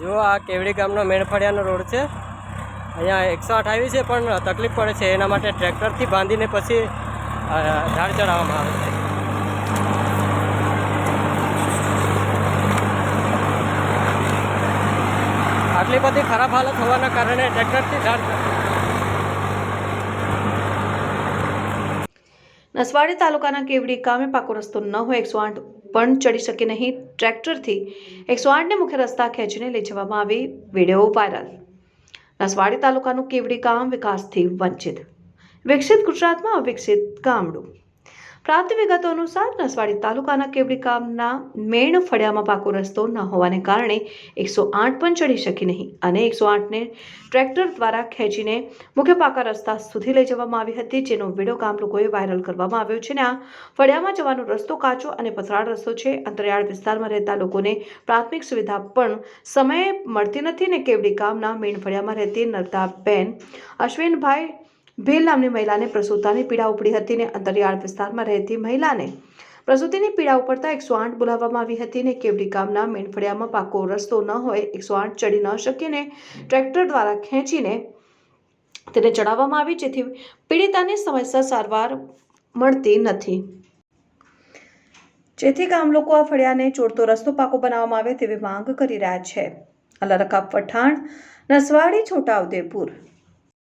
જો આ કેવડી ગામનો મેણફળિયાનો રોડ છે. અહીંયા એકસો આવી છે, પણ તકલીફ પડે છે. એના માટે ટ્રેક્ટરથી બાંધીને પછી ઝાડ ચડાવવામાં આવે છે. આટલી બધી ખરાબ હાલત હોવાના કારણે ટ્રેક્ટરથી ઝાડ નસવાડી તાલુકાના કેવડી ગામે પાકો રસ્તો ન હોય, એકસો આઠ પણ ચડી શકે નહીં. ટ્રેક્ટરથી એકસો આઠને મુખ્ય રસ્તા ખેંચીને લઈ જવામાં આવી વીડિયો વાયરલ. નસવાડી તાલુકાનું કેવડી ગામ વિકાસથી વંચિત. વિકસિત ગુજરાતમાં અવિકસિત ગામડું. પ્રાપ્ત વિગતો અનુસાર નસવાડી તાલુકાના કેવડી ગામના મેણ ફળિયામાં પાકો રસ્તો ન હોવાને કારણે એકસો આઠ પણ ચડી શકી નહીં અને એકસો આઠને ટ્રેક્ટર દ્વારા ખેંચીને મુખ્ય પાકા રસ્તા સુધી લઈ જવામાં આવી હતી, જેનો વીડિયો ગામ લોકોએ વાયરલ કરવામાં આવ્યો છે. ને આ ફળિયામાં જવાનો રસ્તો કાચો અને પથરાળ રસ્તો છે. અંતરિયાળ વિસ્તારમાં રહેતા લોકોને પ્રાથમિક સુવિધા પણ સમયે મળતી નથી ને કેવડી ગામના મેણ ફળિયામાં રહેતી નર્તાબેન અશ્વિનભાઈ ભીલ નામની મહિલાને પ્રસૂતાની પીડા ઉપડી હતી ને અંતરિયાળ વિસ્તારમાં રહેતી મહિલાને પ્રસૂતિની પીડા ઉપડતા એકસો આઠ બોલાવવામાં આવી હતી ને કેવડી ગામના મેણફળિયામાં પાકો રસ્તો ન હોય, એકસો આઠ ચડી ન શકીને ટ્રેક્ટર દ્વારા ખેંચીને તેને ચડાવવામાં આવી, જેથી પીડિતાને સમયસર સારવાર મળતી નથી. જેથી ગામ લોકો આ ફળિયાને ચોરતો રસ્તો પાકો બનાવવામાં આવે તેવી માંગ કરી રહ્યા છે. અલરકા પઠાણ, નસવાડી છોટાઉદેપુર